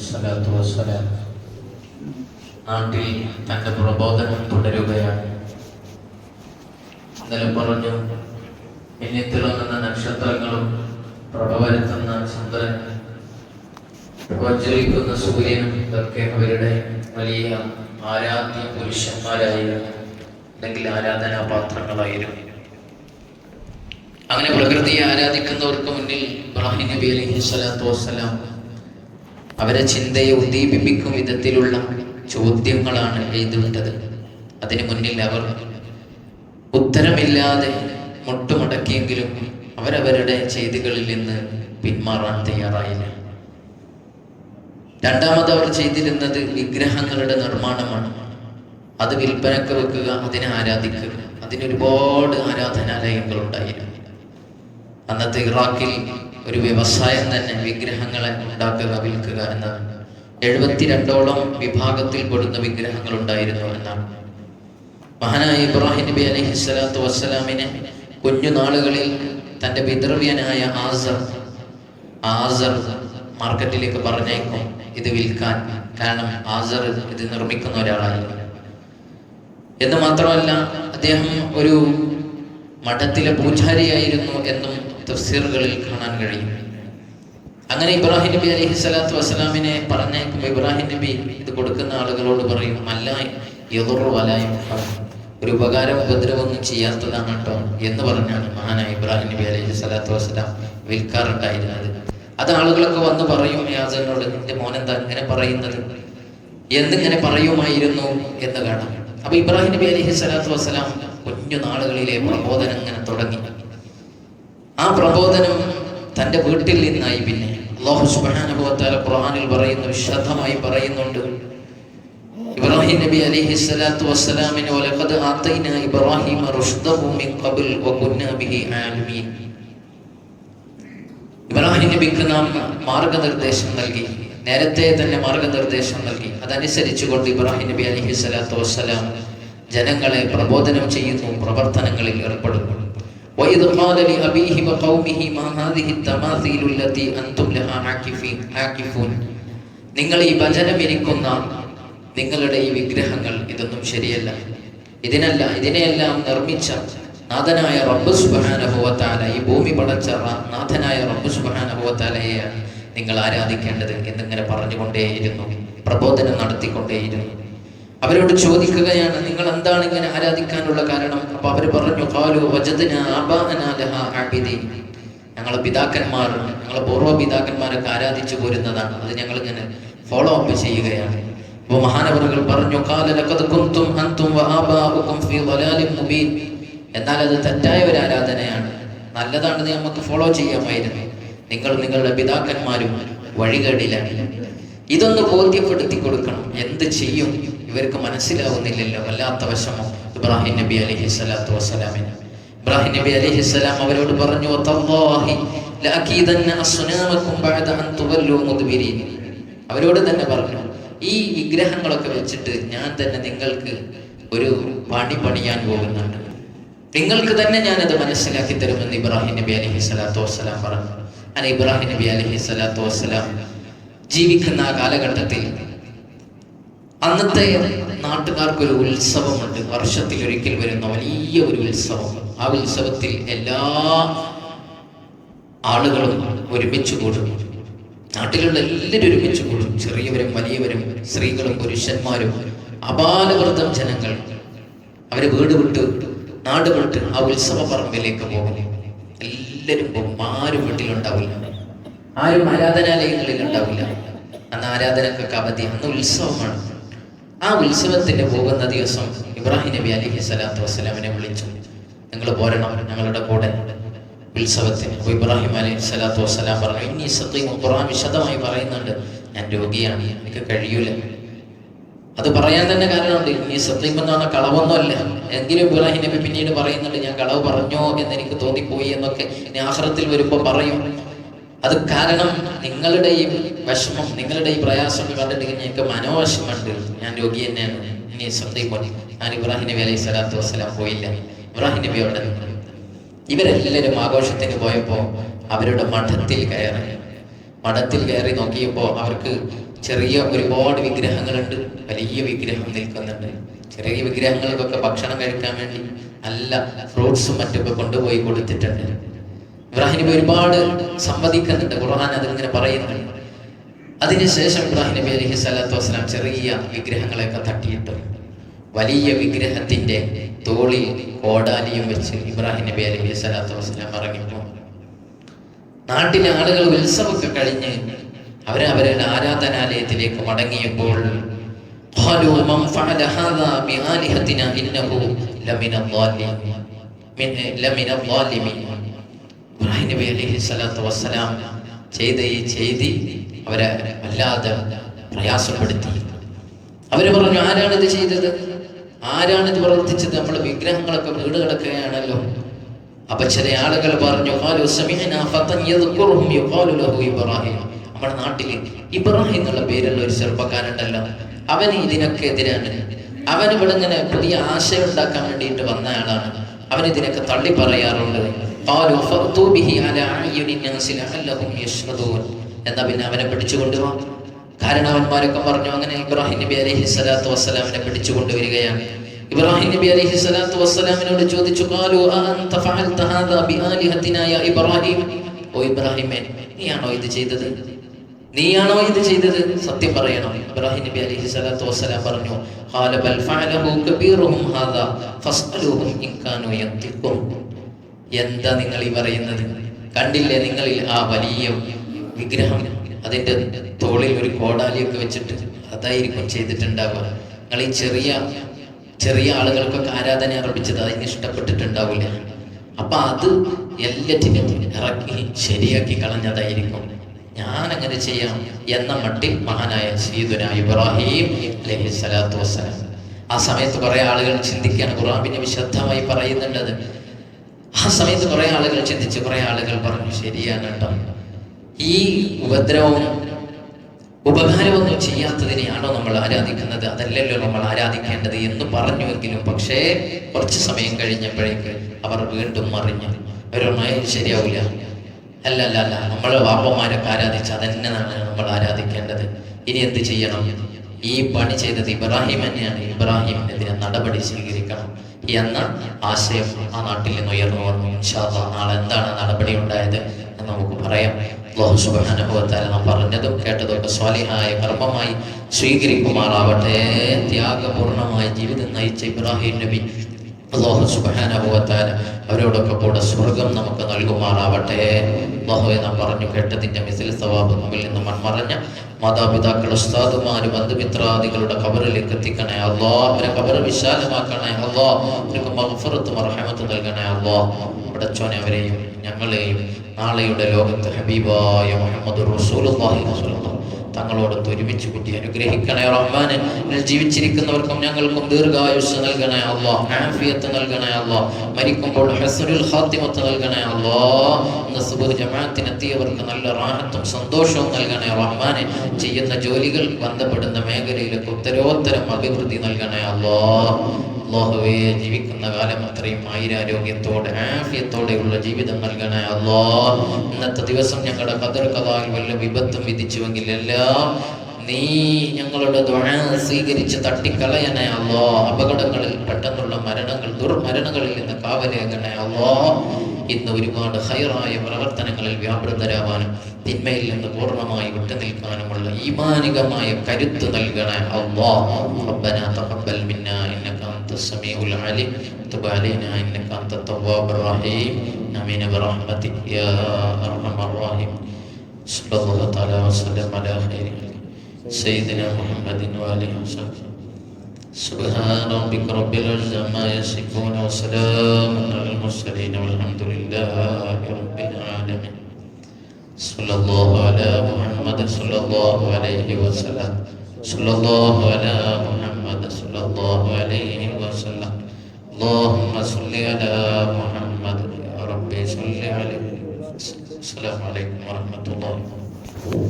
സ്വലാത്തു വസ്സലാം. നാട്ടിൽ തന്റെ പ്രബോധനം തുടരുകയാണ്. ഇന്നലെ പറഞ്ഞു എന്നെ തിളങ്ങുന്ന നക്ഷത്രങ്ങളും പ്രഭ വരുത്തുന്ന ചന്ദ്രൻ പ്രജ്വലിക്കുന്ന സൂര്യനും ഇതൊക്കെ അവരുടെ വലിയ ആരാധ്യ പുരുഷന്മാരായിരുന്നു. അല്ലെങ്കിൽ ആരാധനാപാത്രങ്ങളായിരുന്നു. അങ്ങനെ പ്രകൃതിയെ ആരാധിക്കുന്നവർക്ക് മുന്നിൽ ഇബ്രാഹിം നബി അലൈഹി സ്വലാത്തു വസ്സലാം അവരെ ചിന്തയെ ഉദ്ദീപിപ്പിക്കും വിധത്തിലുള്ള ചോദ്യങ്ങളാണ് എഴുതേണ്ടത്. അതിനു മുന്നിൽ അവർ ഉത്തരമില്ലാതെ മുട്ടുമടക്കിയെങ്കിലും അവരവരുടെ ചെയ്തികളിൽ നിന്ന് പിന്മാറാൻ തയ്യാറായില്ല. രണ്ടാമത് അവർ ചെയ്തിരുന്നത് വിഗ്രഹങ്ങളുടെ നിർമ്മാണമാണ്. അത് വിൽപ്പനക്ക് വെക്കുക അതിനെ ആരാധിക്കുക. അതിനൊരുപാട് ആരാധനാലയങ്ങൾ ഉണ്ടായിരുന്നു. അന്നത്തെ ഇറാഖിൽ ഒരു വ്യവസായം തന്നെ വിഗ്രഹങ്ങളെ ഉണ്ടാക്കുക വിൽക്കുക എന്നതാണ്. എഴുപത്തിരണ്ടോളം വിഭാഗത്തിൽ പെടുന്ന വിഗ്രഹങ്ങൾ ഉണ്ടായിരുന്നു എന്നാണ്. മഹാനായ ഇബ്രാഹിം നബി അലൈഹി സ്വലാത്തു വസ്സലാമിനെ കുഞ്ഞുനാളുകളിൽ തന്റെ പിതൃവ്യനായ ആസർ ആസർ മാർക്കറ്റിലേക്ക് പറഞ്ഞേക്കും ഇത് വിൽക്കാൻ. കാരണം ആസർ ഇത് നിർമ്മിക്കുന്ന ഒരാളായിരുന്നു. എന്ന് മാത്രമല്ല അദ്ദേഹം ഒരു മഠത്തിലെ പൂജാരിയായിരുന്നു എന്നും തഫ്സീറുകളിൽ കാണാൻ കഴിയും. അങ്ങനെ ഇബ്രാഹിം നബി അലൈഹി സ്വലാത്തു വസ്സലാമിനെ പറഞ്ഞേക്കും ഇബ്രാഹിം നബി ഇത് കൊടുക്കുന്ന ആളുകളോട് പറയും അല്ല എതിറു വലായും ഒരു ഉപകാരം ഉപദ്രവമൊന്നും ചെയ്യാത്തതാണ് കേട്ടോ എന്ന് പറഞ്ഞാണ് മഹാനായ ഇബ്രാഹിം നബി അലൈഹി സ്വലാത്തു വസ്സലാം വിൽക്കാറുണ്ടായിരുന്നത്. അത് ആളുകളൊക്കെ വന്ന് പറയും യാസനോട് നിന്റെ മോൻ എന്താ ഇങ്ങനെ പറയുന്നത്? എന്തിങ്ങനെ പറയുമായിരുന്നു? എന്ന് കാണാം. അപ്പൊ ഇബ്രാഹിം നബി അലൈഹി സ്വലാത്തു വസ്സലാം കുഞ്ഞു നാളുകളിലെ പ്രബോധനം ഇങ്ങനെ തുടങ്ങി. ആ പ്രബോധനം തന്റെ വീട്ടിൽ നിന്നായി പിന്നെ. അള്ളാഹു സുബാനുഭവത്താല ഖുർആാനിൽ പറയുന്നു വിശദമായി പറയുന്നുണ്ട്. ഇബ്രാഹിം നബി അലൈഹി സ്വലാത്തു വസ്സലാമിന് വലഖദ് ആതൈന ഇബ്രാഹിമ റുഷ്ദഹു മിൻ ഖബൽ വകുന്ന ബിഹി ആലിമീൻ ഇബ്രാഹിം നബിക്ക് നാം മാർഗനിർദ്ദേശം നൽകി. നേരത്തെ തന്നെ മാർഗനിർദ്ദേശം നൽകി. അതനുസരിച്ചുകൊണ്ട് ഇബ്രാഹിം നബി അലൈഹി സ്വലാത്തു വസ്സലാം ജനങ്ങളെ പ്രബോധനം ചെയ്യുന്നു പ്രവർത്തനങ്ങളിൽ ഏർപ്പെടുന്നു. وإذ قال لأبيه وقومه ما هذه التماثيل التي أنتم لها عاكفين عاكفون നിങ്ങൾ ഈ ഭജനം ഇരിക്കുന്ന നിങ്ങളുടെ ഈ വിഗ്രഹങ്ങൾ ഇതൊന്നും ശരിയല്ല ഇതിനല്ല ഇതിനെയെല്ലാം നിർമ്മിച്ച നാഥനായ റബ്ബ് സുബാനുഭവത്താല ഈ ഭൂമി പടച്ച റ- നാഥനായ റബ്ബ് സുബാനുഭവത്താലയെയാണ് നിങ്ങൾ ആരാധിക്കേണ്ടത് എന്നിങ്ങനെ പറഞ്ഞുകൊണ്ടേയിരുന്നു പ്രബോധനം നടത്തിക്കൊണ്ടേയിരുന്നു അവരോട് ചോദിക്കുകയാണ് നിങ്ങൾ എന്താണ് ഇങ്ങനെ ആരാധിക്കാനുള്ള കാരണം? അപ്പൊ അവർ പറഞ്ഞു "ഖാലു വജദ്ന ആബാഅനാ ലഹാ ആബിദീൻ." ഞങ്ങളെ പിതാക്കന്മാർ ഞങ്ങളെ പൂർവ പിതാക്കന്മാരൊക്കെ ആരാധിച്ചു പോരുന്നതാണ്. അത് ഞങ്ങൾ ഇങ്ങനെ ഫോളോ അപ്പ് ചെയ്യുകയാണ്. അപ്പൊ മഹാനവറുകൾ പറഞ്ഞു. എന്നാൽ അത് തെറ്റായ ഒരു ആരാധനയാണ്. നല്ലതാണെന്ന് നമുക്ക് ഫോളോ ചെയ്യാമായിരുന്നു. നിങ്ങൾ നിങ്ങളുടെ പിതാക്കന്മാരും വഴികേടിലാണ് ഇതൊന്ന് ബോധ്യപ്പെടുത്തി കൊടുക്കണം. എന്ത് ചെയ്യും? ഇവർക്ക് മനസ്സിലാവുന്നില്ലല്ലോ വല്ലാത്ത വശമോ ഇബ്രാഹിം നബി അലഹി സ്വലാത്തു വസ്സലാമിന്. ഇബ്രാഹിം നബി അലഹി സ്വലാം അവരോട് പറഞ്ഞു. അവരോട് തന്നെ പറഞ്ഞു ഈ വിഗ്രഹങ്ങളൊക്കെ വെച്ചിട്ട് ഞാൻ തന്നെ നിങ്ങൾക്ക് ഒരു പണി പണിയാൻ പോകുന്നുണ്ട്. നിങ്ങൾക്ക് തന്നെ ഞാനത് മനസ്സിലാക്കി തരുമെന്ന് ഇബ്രാഹിം നബി അലഹി സ്വലാത്തു വസ്സലാം പറഞ്ഞു. അങ്ങനെ ഇബ്രാഹിം നബി അലഹി സ്വലാത്തു വസ്സലാം ജീവിക്കുന്ന ആ കാലഘട്ടത്തിൽ അന്നത്തെ നാട്ടുകാർക്ക് ഒരു ഉത്സവമുണ്ട്. വർഷത്തിൽ ഒരിക്കൽ വരുന്ന വലിയ ഒരു ഉത്സവം. ആ ഉത്സവത്തിൽ എല്ലാ ആളുകളും ഒരുമിച്ച് കൂടും. നാട്ടിലുള്ള എല്ലാവരും ഒരുമിച്ച് കൂടും. ചെറിയവരും വലിയവരും സ്ത്രീകളും പുരുഷന്മാരും അപാലവൃതം ജനങ്ങൾ. അവർ വീട് വിട്ട് നാട് വിട്ട് ആ ഉത്സവ പറമ്പിലേക്ക് പോകും. എല്ലാവരും പോകും. ആരും വീട്ടിലുണ്ടാവില്ല. ആരും ആരാധനാലയങ്ങളിൽ ഉണ്ടാവില്ല അന്ന് ആരാധനക്കൊക്കെ അവധി. അന്ന് ഉത്സവമാണ്. ആ ഉത്സവത്തിന് പോകുന്ന ദിവസം ഇബ്രാഹിം നബി അലഹി സ്വലാത്തു വസ്സലാമിനെ വിളിച്ചു. നിങ്ങൾ പോരണം ഞങ്ങളുടെ കൂടെ. ഉത്സവത്തിന് അപ്പോൾ ഇബ്രാഹിം അലൈഹി സ്വലാത്തു വസ്സലാം പറഞ്ഞു ഇനി സത്യം ഖുർആൻ വിശദമായി പറയുന്നുണ്ട്. ഞാൻ രോഗിയാണ് എനിക്ക് കഴിയൂല. അത് പറയാൻ തന്നെ കാരണമുണ്ട് ഇനി സത്യം എന്ന് പറഞ്ഞ കളവൊന്നുമല്ല. എങ്കിലും ഇബ്രാഹിം നബി പിന്നീട് പറയുന്നുണ്ട് ഞാൻ കളവ് പറഞ്ഞോ എന്ന് എനിക്ക് തോന്നിപ്പോയി എന്നൊക്കെ ഇനി ആഹ്റത്തിൽ വരുമ്പോൾ പറയും. അത് കാരണം നിങ്ങളുടെ ഈ വിഷമം നിങ്ങളുടെ ഈ പ്രയാസം കണ്ടിട്ട് എനിക്ക് മനോവിഷമുണ്ട് ഞാൻ രോഗി തന്നെയാണ്. ഇനി പോലെ ഞാൻ ഇബ്രാഹിം നബി അലൈഹി സ്വലാത്തു വസ്സലാം പോയില്ല. ഇബ്രാഹിം നബി അവിടെ ഇവരെല്ലാവരും ആഘോഷത്തിന് പോയപ്പോൾ അവരുടെ മഠത്തിൽ കയറി. മഠത്തിൽ കയറി നോക്കിയപ്പോൾ അവർക്ക് ചെറിയ ഒരുപാട് വിഗ്രഹങ്ങളുണ്ട്. വലിയ വിഗ്രഹം നിൽക്കുന്നുണ്ട്. ചെറിയ വിഗ്രഹങ്ങൾക്കൊക്കെ ഭക്ഷണം കഴിക്കാൻ വേണ്ടി നല്ല ഫ്രൂട്ട്സും മറ്റൊക്കെ കൊണ്ടുപോയി കൊടുത്തിട്ടുണ്ട്. ഇബ്രാഹിം നബി ഒരുപാട് സംവദിക്കുന്നുണ്ട് ഖുർആൻ അതിങ്ങനെ പറയുന്നുണ്ട് അതിനുശേഷം ഇബ്രാഹിം നബി അലൈഹി സ്വലാത്തു വസ്സലാം ചെറിയ വിഗ്രഹങ്ങളെയൊക്കെ തട്ടിയിട്ടു വലിയ വിഗ്രഹത്തിന്റെ തോളിൽ കോടാലിയും വെച്ച് ഇബ്രാഹിം നബി അലൈഹി സ്വലാത്തു വസ്സലാം ഇറങ്ങിപ്പോ നാട്ടിലെ ആളുകൾ ഉത്സവമൊക്കെ കഴിഞ്ഞ് അവരെ അവരുടെ ആരാധനാലയത്തിലേക്ക് മടങ്ങിയപ്പോൾ قالوا من فعل هذا بآلهتنا إنه لمن الظالمين من لمن الظالمين ഇബ്രാഹിം നബി അലൈഹി സ്വലാത്തു വസ്സലാം ചെയ്ത ഈ ചെയ്തി അവരെ വല്ലാതെ പ്രയാസപ്പെടുത്തി. അവർ പറഞ്ഞു ആരാണ് ഇത് ചെയ്തത്? ആരാണ് ഇത് പ്രവർത്തിച്ചത് നമ്മൾ വിഗ്രഹങ്ങളൊക്കെ വീട് കിടക്കുകയാണല്ലോ. അപ്പൊ ചില ആളുകൾ പറഞ്ഞു "ഖാലു സമിഅനാ ഫതൻ യദ്കുറുഹും ലഹു ഇബ്രാഹിം. നമ്മുടെ നാട്ടിൽ ഇബ്രാഹിം എന്നുള്ള പേരുള്ള ഒരു ചെറുപ്പക്കാരുണ്ടല്ലോ അവൻ ഇതിനൊക്കെ എതിരാണ്. അവൻ ഇവിടെ ഇങ്ങനെ പുതിയ ആശയം ഉണ്ടാക്കാൻ വേണ്ടിയിട്ട് വന്ന ആളാണ്. അവൻ ഇതിനൊക്കെ തള്ളി പറയാറുണ്ട് "ഖാലു فأتوا ബിഹി على أعين الناس لعلهم يشهدون. എന്നാ പിന്നെ അവനെ പിടിച്ചു കൊണ്ടുപോകാം കാരണവന്മാരൊക്കെ പറഞ്ഞു അങ്ങനെ ഇബ്രാഹിം നബി അലൈഹി സ്വലാത്തു വസ്സലാമിനെ പിടിച്ചു കൊണ്ടുവരികയാണ് ഇബ്രാഹിം നബി അലൈഹി സ്വലാത്തു വസ്സലാമിനോട് ചോദിച്ചു "ഖാലു അഅൻത ഫഅൽത ഹാദാ ബിആലിഹത്തിനാ യാ ഇബ്രാഹിം? ഓ ഇബ്രാഹിമേ നീയാണോ ഇത് ചെയ്തത്? നീയാണോ ഇത് ചെയ്തത്? സത്യം പറയണം. ഇബ്രാഹിം നബി അലൈഹി സ്വലാത്തു വസ്സലാം പറഞ്ഞു "ഖാല ബൽ ഫഅലഹു കബീറുഹും ഹാദാ ഫസ്അലുഹും ഇൻ കാനൂ യന്തിഖൂൻ." എന്താ നിങ്ങൾ ഈ പറയുന്നത്? കണ്ടില്ലേ നിങ്ങളിൽ ആ വലിയ വിഗ്രഹം അതിന്റെ തോളിൽ ഒരു കോടാലിയൊക്കെ വെച്ചിട്ട് അതായിരിക്കും ചെയ്തിട്ടുണ്ടാവുക. നിങ്ങൾ ഈ ചെറിയ ചെറിയ ആളുകൾക്കൊക്കെ ആരാധന അർപ്പിച്ചത് അതിന് ഇഷ്ടപ്പെട്ടിട്ടുണ്ടാവില്ല. അപ്പൊ അത് എല്ലാറ്റിനും ഇറക്കി ശരിയാക്കി കളഞ്ഞതായിരിക്കും. ഞാൻ അങ്ങനെ ചെയ്യാം എന്ന മട്ടിൽ മഹാനായ സീദുന ഇബ്രാഹിം അല്ലെങ്കിൽ സ്വലാത്തു വസ്സലാം. ആ സമയത്ത് കുറെ ആളുകൾ ചിന്തിക്കുകയാണ് പിന്നെ വിശദമായി പറയുന്നുണ്ടത് ആ സമയത്ത് കുറെ ആളുകൾ ചിന്തിച്ച് കുറെ ആളുകൾ പറഞ്ഞു ശരിയാണ് കേട്ടോ ഈ ഉപദ്രവവും ഉപകാരമൊന്നും ചെയ്യാത്തതിനെയാണോ നമ്മൾ ആരാധിക്കുന്നത്? അതല്ലല്ലോ നമ്മൾ ആരാധിക്കേണ്ടത് എന്ന് പറഞ്ഞുവെങ്കിലും പക്ഷേ കുറച്ച് സമയം കഴിഞ്ഞപ്പോഴേക്ക് അവർ വീണ്ടും മറിഞ്ഞു. അവരൊന്നും ശരിയാവില്ല. അല്ല അല്ല അല്ല നമ്മൾ വാപ്പന്മാരൊക്കെ ആരാധിച്ച് അതന്നെയാണ് നമ്മൾ ആരാധിക്കേണ്ടത്. ഇനി എന്ത് ചെയ്യണം? ഈ പണി ചെയ്തത് ഇബ്രാഹിം തന്നെയാണ്. ഇബ്രാഹിമിനെതിരെ നടപടി സ്വീകരിക്കണം. എന്ന ആശയം ആ നാട്ടിൽ നിന്ന് ഉയർന്നു വന്നു. നാളെ എന്താണ് നടപടി ഉണ്ടായത് എന്ന് നമുക്ക് പറയാം. അള്ളാഹു തആല നാം പറഞ്ഞതും കേട്ടതും ഒക്കെ സ്വാലിഹായ കർമ്മമായി സ്വീകരിക്കുമാറാവട്ടെ. ത്യാഗപൂർണമായ ജീവിതം നയിച്ച ഇബ്രാഹിം നബി അള്ളാഹു തആല അവരോടൊക്കെ കൂടെ സ്വർഗം നമുക്ക് നൽകുമാറാവട്ടെ. അള്ളാഹുവെ നാം പറഞ്ഞു കേട്ടതിന്റെ മിസിൽ സവാബ് നമ്മിൽ നിന്ന് മൺമറഞ്ഞ മാതാപിതാക്കൾ ഉസ്താദുമാര് ബന്ധുമിത്രാദികളുടെ കബറിലേക്ക് എത്തിക്കണേ അള്ളാ അവരെ കബർ വിശാലമാക്കണേ അള്ളാ അവർക്ക് മഹഫറത്തും മർഹമത്ത് നൽകണേ അള്ളാ പടച്ചോനെ അവരെയും ഞങ്ങളെയും നാളെയുടെ ലോകത്ത് ഹബീബായ മുഹമ്മദ് സ്വല്ലല്ലാഹു തങ്ങളോടൊത്ത് ഒരുമിച്ച് കൂട്ടി അനുഗ്രഹിക്കണേ റഹ്മാനെ. ജീവിച്ചിരിക്കുന്നവർക്കും ഞങ്ങൾക്കും ദീർഘായുസ് നൽകണേ അല്ലോ ആഫിയത്ത് നൽകണേ അല്ലോ മരിക്കുമ്പോൾ ഹസനുൽ ഹാത്തിമത്ത് നൽകണേ അല്ലോ ഇന്ന് സുബഹ് ജമാഅത്തിനെത്തിയവർക്ക് നല്ല റാഹത്തും സന്തോഷവും നൽകണേ റഹ്മാനെ. ചെയ്യുന്ന ജോലികൾ ബന്ധപ്പെടുന്ന മേഖലയിലൊക്കെ ഉത്തരോത്തരം അഭിവൃദ്ധി നൽകണേ അല്ലോ അള്ളാഹുവേ ജീവിക്കുന്ന കാലം അത്രയും ആയിരാരോഗ്യത്തോടെ ആഫ്യത്തോടെയുള്ള ജീവിതം നൽകണേ അള്ളാ ഇന്നത്തെ ദിവസം ഞങ്ങളുടെ കതർ കഥാവിൽ വല്ല വിപത്തും വിധിച്ചുവെങ്കിൽ എല്ലാം നീ ഞങ്ങളുടെ സ്വീകരിച്ച് തട്ടിക്കളയണേ അല്ലോ അപകടങ്ങളിൽ പെട്ടെന്നുള്ള മരണങ്ങൾ ദുർമരണങ്ങളിൽ നിന്ന് കാവലേകണേ അല്ലോ ഇന്ന് ഒരുപാട് ഹൈറായ പ്രവർത്തനങ്ങളിൽ വ്യാപൃതരാവാനും തിന്മയിൽ നിന്ന് പൂർണമായി വിട്ടുനിൽക്കാനുമുള്ള ഈമാനികമായ കരുത്ത് നൽകണേ അല്ലോ റബ്ബന തഖബ്ബൽ മിൻ أنت السميع العليم. تب علينا إنك أنت التواب الرحيم. آمين برحمتك يا أرحم الراحمين. صلى الله تعالى وسلم على خير سيدنا محمد وآله وصحبه. سبحان ربك رب العزة عما يصفون وسلام على المرسلين والحمد لله رب العالمين. صلى الله على محمد صلى الله عليه وسلم. صلى الله على محمد صلى الله عليه وسلم. اللهم صل على محمد يا ربي صل عليه السلام عليكم ورحمة الله